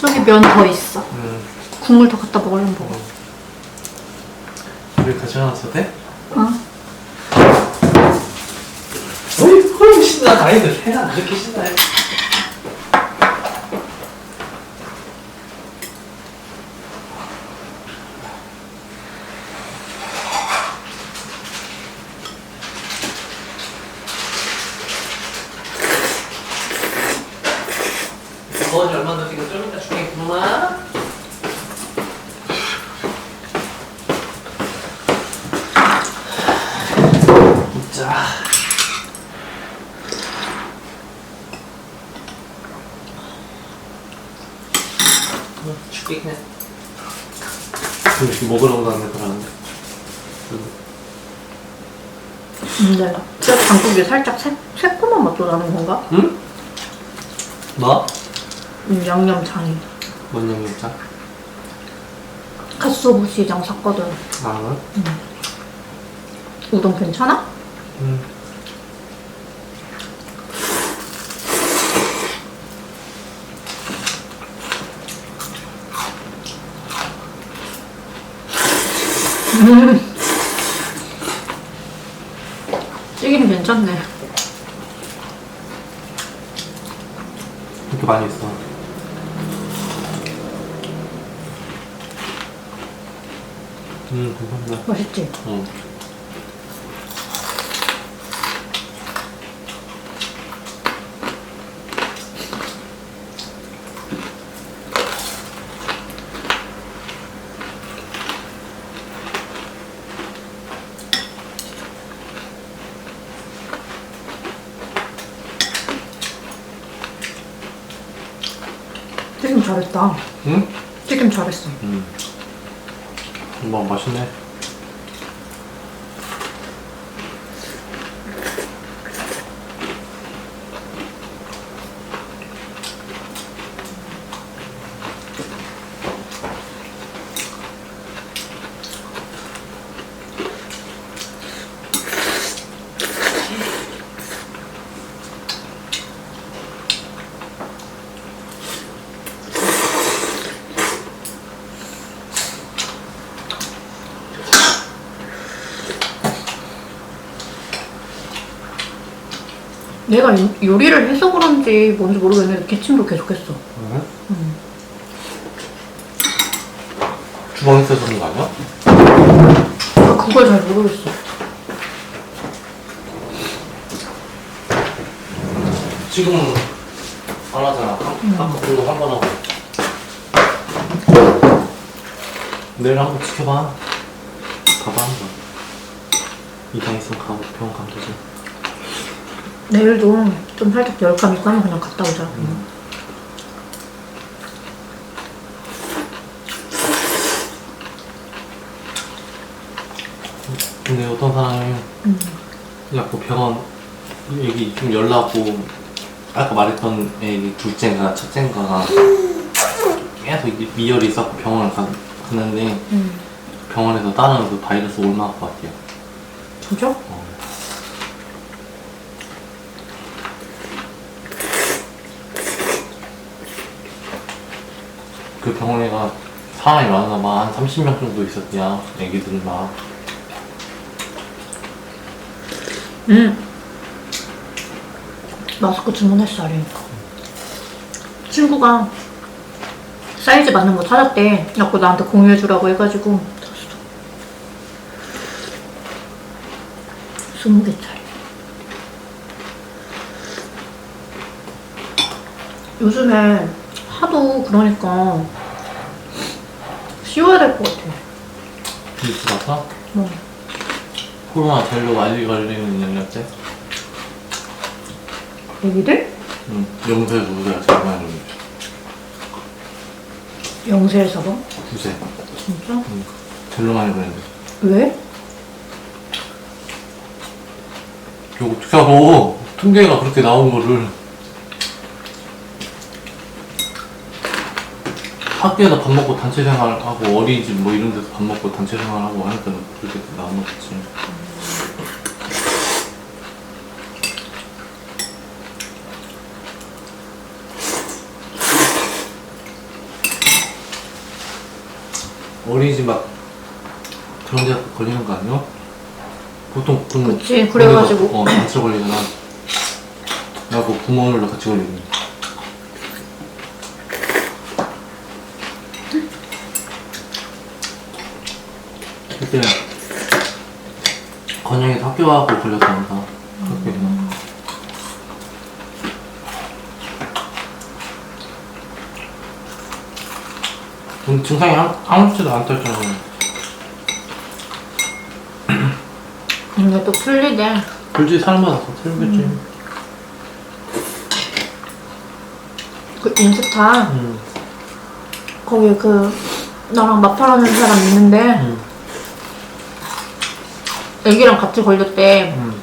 저기 면 더 있어. 음. 국물 더 갖다 먹으려면 먹어. 우리 같이 나눠서 돼? 어? 어이, 헐, 신나. 아이들 해가 이렇게 신나요. 거지 얼마 더 지금 좀 이따 주겠구나. 자. 죽겠네. 이렇게 먹으라고 나는 그러는데. 근데 저 장국이 살짝 새, 새콤한 맛도 나는 건가? 응? 뭐? 음, 양념장이. 뭔 양념장? 갓소부 시장 샀거든. 아, 우동 괜찮아? 응. 찌 긴 괜찮네. 이렇게 많이 있어. 음, 감사합니다. 맛있지? 응. 튀김 잘했다. 응? 튀김 잘했어. 음. 뭐 맛있네. 내가 요- 요리를 해서 그런지 뭔지 모르겠는데 기침도 계속했어. 응? 음. 주방에서 그런 거 아니야? 나 그걸 잘 모르겠어. 지금은 안 하잖아. 아까 그거 한 번 하고. 내일 한번 지켜봐. 가봐 한 번. 이상 있으면 가고 병원 가면 되지. 내일도 좀 살짝 열감 있고 하면 그냥 갔다 오자. 음. 근데 어떤 사람이 음. 자꾸 병원 여기 좀 오고 아까 말했던 애기 둘째인가 첫째인가 계속 이제 미열이 있었고 병원을 가, 갔는데 음. 병원에서 다른 그 바이러스 올라올 것 같아요. 진짜? 어. 그 병원에가 사람이 많나 봐. 한 30명 정도 있었대요. 애기들 막. 음. 마스크 주문했어, 아리니까. 친구가 사이즈 맞는 거 찾았대. 자꾸 나한테 공유해주라고 해가지고 샀어. 20개짜리. 요즘에 하도 그러니까 씌워야 될 것 같아. 뉴스 봤어? 뭐. 코로나 제일로 많이 걸리는 연령대? 애기들? 응. 영세에서 우세가 제일 많이. 영세에서 봐? 우세. 진짜? 응. 제일로 많이 걸리는데. 왜? 이거 어떻게 알아? 통계가 그렇게 나온 거를. 학교에서 밥 먹고 단체 생활하고 어린이집 뭐 이런 데서 밥 먹고 단체 생활하고 하니까 그렇게 나온 거겠지. 어린이집 막 그런 데 걸리는 거 아니야? 보통 그 그치, 그래가지고. 어 같이 걸리잖아. 나그 부모들도 같이 걸리는. 그때 건영이 학교 가고 걸렸다면서 그렇게 음, 증상이 아무- 아무렇지도 않다 했잖아. 근데 또 풀리대. 굳이 사람마다 다 틀리겠지. 그 인스타 음. 거기 그 나랑 마팔하는 사람 있는데 음. 애기랑 같이 걸렸대. 음.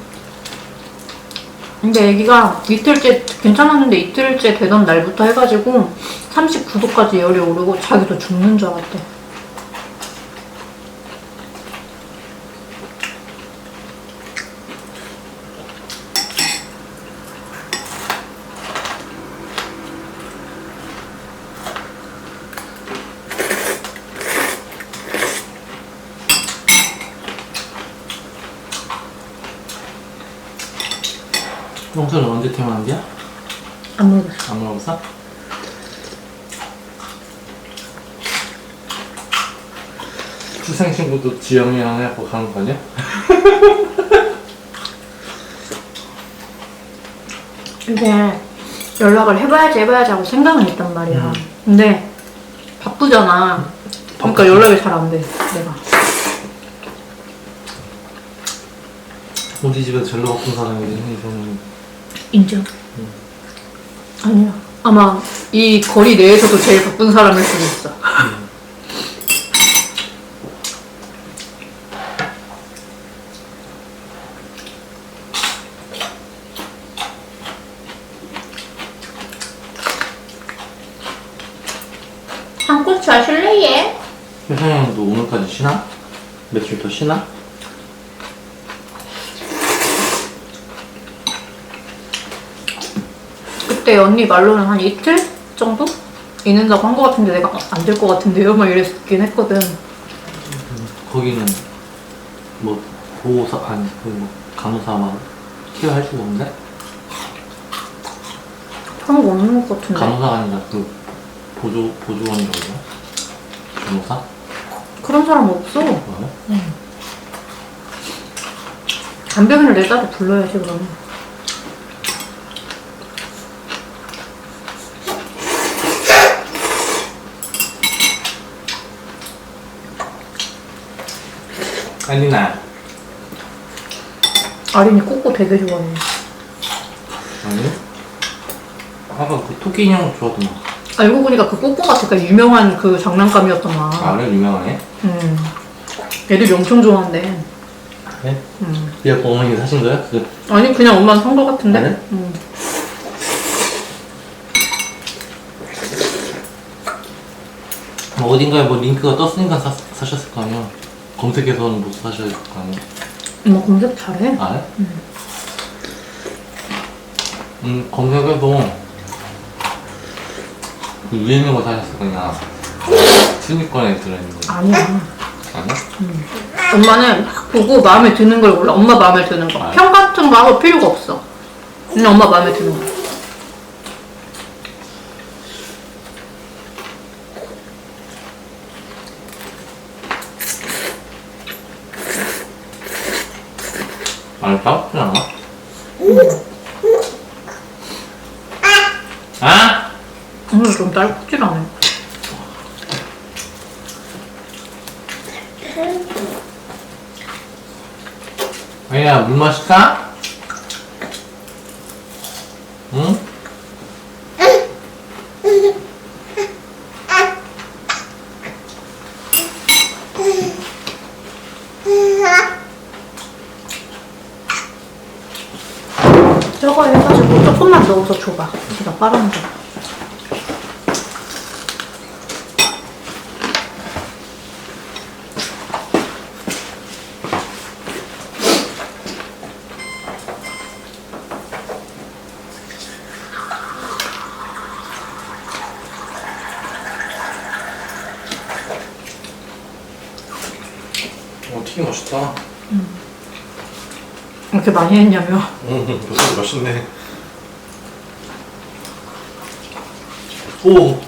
근데 애기가 이틀째 괜찮았는데 이틀째 되던 날부터 해가지고 39도까지 열이 오르고 자기도 죽는 줄 알았대. 영수는 언제 태어난대야? 안 먹었어. 안 물어봤어? 출생신고도 지영이랑 해갖고 가는 거 아니야? 이게 연락을 해봐야지 해봐야지 하고 생각은 했단 말이야. 음. 근데 바쁘잖아. 그러니까 연락이 잘 안 돼. 내가. 우리 집에서 제일 높은 사람이지 이거는 인정. 아니야. 아마 이 거리 내에서도 제일 바쁜 사람일 수도 있어. 얘? 회사 형도 오늘까지 쉬나? 며칠 더 쉬나? 그때 언니 말로는 한 이틀 정도? 있는다고 한거 같은데 내가 안될거 같은데요? 막 이랬긴 했거든. 거기는 뭐 보호사 아니 그뭐 간호사 막 케어할 수가 없는데? 그런 거 없는 거 같은데. 간호사가 아니라 그 보조 보조원이라고 해야 간호사? 그런 사람 없어. 뭐야? 담배근을 내 딸을 불러야지 그러면. 아니나 아린이 꼬꼬 되게 좋아해. 아니? 아까 그 토끼 인형 좋아하더만 알고 보니까 그 되게 유명한 그 장난감이었더만. 아 그래? 유명하네? 음. 애들이 엄청 좋아한대. 그래? 음. 그냥 어머니 사신 거야? 그 아니 그냥 엄마는 산거 같은데. 그래? 음. 뭐 어딘가에 뭐 링크가 떴으니까 사, 사셨을 거 아니야 검색해서는 못 사실 거 아니야 엄마 검색 잘해. 아 해? 음 검색해도 그 위에 있는 거 사셨을 거냐 순위권에 들어있는 거 아니야. 아니야? 엄마는 막 보고 마음에 드는 걸 골라. 엄마 마음에 드는 거. 아. 평 같은 거 하고 필요가 없어. 그냥 엄마 마음에 드는 거. 아니 따갑지 않아? 아? 오늘 좀 딸꾹질하네. 아니야 물 마실까? 응? 튀김 맛있다. 이렇게 많이 했냐며. 응, 닭고기 맛있네. 오,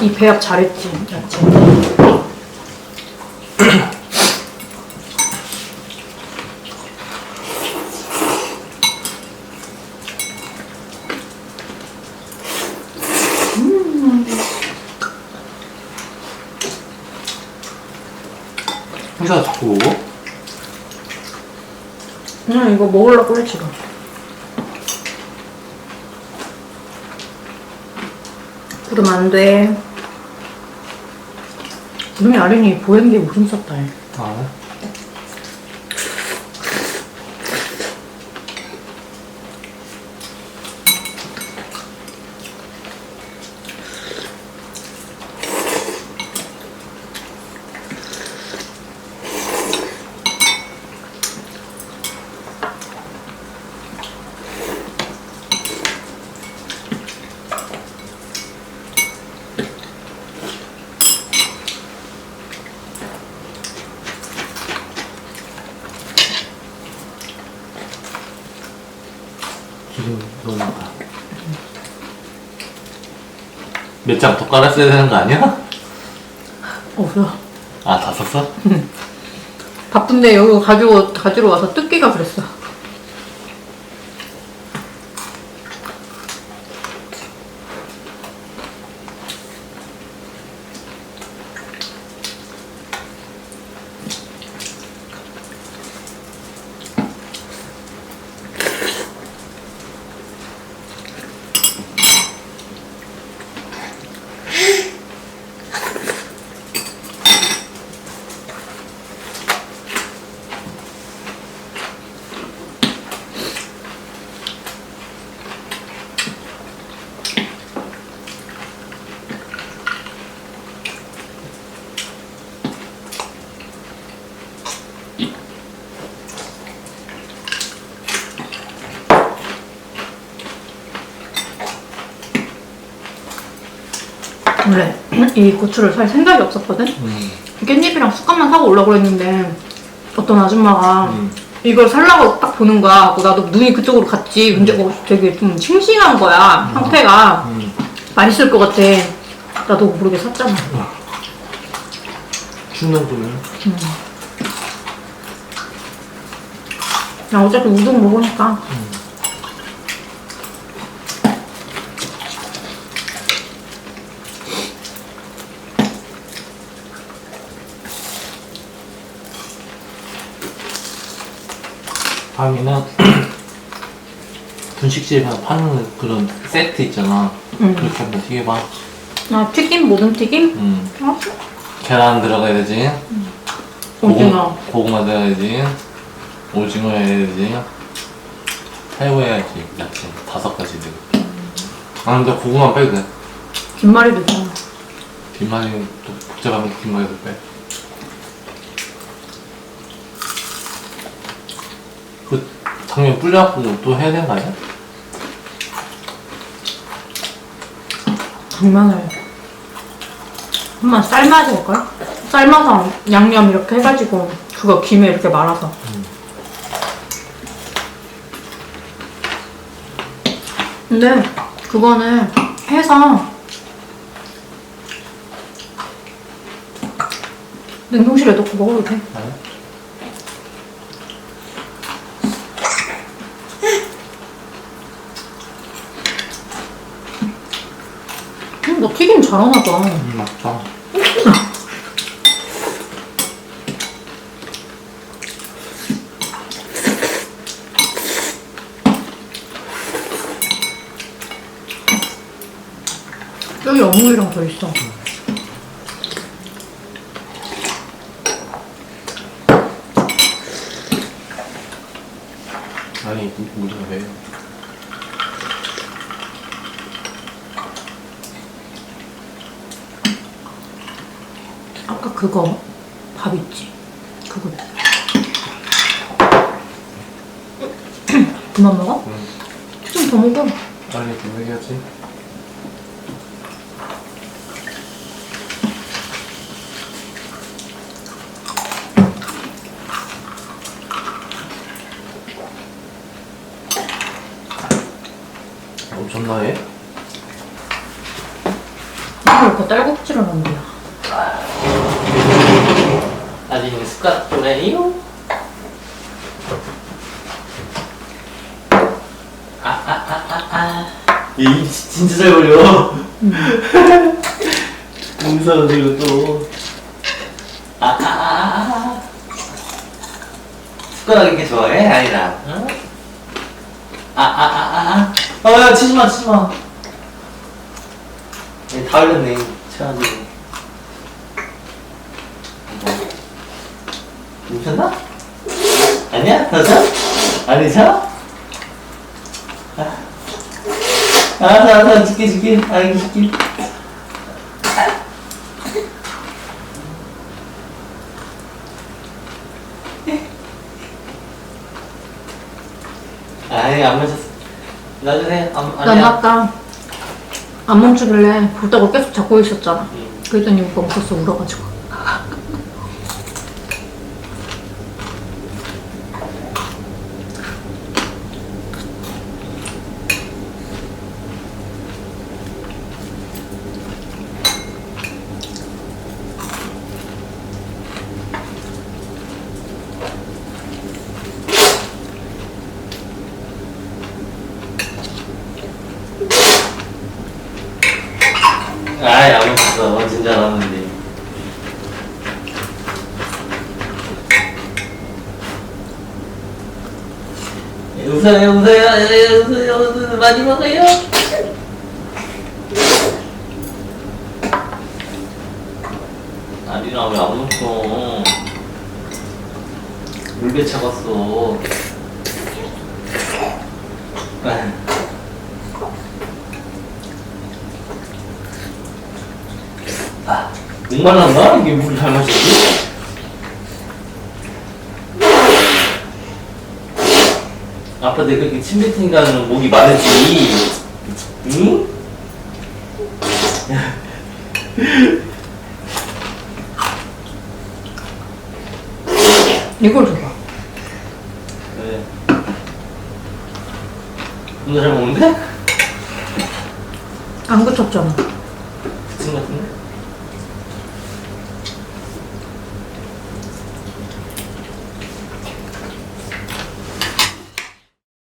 이 배합 잘했지, 야채. 혼자 자꾸 먹어? 그냥 이거 먹으려고 해, 지금. 그러면 안 돼. 우리 아린이 보행기 무슨 썼다 해. 아, 기름 너무 많다. 몇 장 더 깔았어야 되는 거 아니야? 없어. 아, 다 썼어? 바쁜데 여기 가지고, 가지러 와서 뜯기가 그랬어. 원래 이 고추를 살 생각이 없었거든? 음. 깻잎이랑 숟감만 사고 오려고 했는데 어떤 아줌마가 음. 이걸 살라고 딱 보는 거야. 하고 나도 눈이 그쪽으로 갔지. 근데 어, 되게 좀 싱싱한 거야. 상태가. 음. 맛있을 것 같아. 나도 모르게 샀잖아. 충남도는 나 어차피 우동 먹으니까. 다음에는 분식집에서 파는 그런 세트 있잖아. 음. 그렇게 한번 튀겨봐. 아, 튀김, 모든 튀김? 음. 아, 계란 들어가야 되지. 오징어. 고구- 고구마 들어가야지. 오징어 해야 되지. 새우 해야지. 야채 다섯 가지 들어. 아 근데 고구마 빼도 돼. 김말이도 있잖아. 뒷말이 또 복잡하면 뒷말도 빼. 그 당면 불려갖고 또 해야 되는 거 아니야? 당면을 한번 삶아야 될걸? 삶아서 양념 이렇게 해가지고 그거 김에 이렇게 말아서 근데 그거는 해서 냉동실에 넣고 먹어도 돼 아니? 음, 너 튀김 잘하나 봐 음, 맞다. 여기 어묵이랑 더 있어 아니 우리가 왜? 아 그거 밥 있지 그거 그만 먹어? 응. 좀 더 먹어 아니 좀 얘기하지 엄청나해? 이거 딸꾹질을 한대요 아직 숟가락 좀 해요? 아 아 아 아 아. 이 진짜 잘 걸려. 무서워 이거 또. 아아 아 아 숟가락 이렇게 좋아해? 아니라. 응? 아 아 아아 어야 치지 마 치지마. 얘다 흘렸네. 쳐가지고 괜찮나? 아니야? 더 차? 아니죠? 아, 알았어, 알았어. 줄게, 줄게. 아이, 줄게. 아니, 안 마셨어. 놔주세요. 안, 난 아니야. 아까 안 멈추길래 보다가 계속 잡고 있었잖아. 음. 그랬더니 오빠 웃었어 울어가지고. 아이, 안 마셨어. 진짜 안 왔는데. 웃어요. 많이 먹어요. 아리나 왜안 먹어? 물배 차갔어. 아. 아, 목말랐나? 이게 물잘 마셨지? 아빠 내가 그렇게 침 뱉으니까는 목이 마르지. 응? 이걸 줘봐. 그래. 너잘 먹는데? 안 그쳤잖아.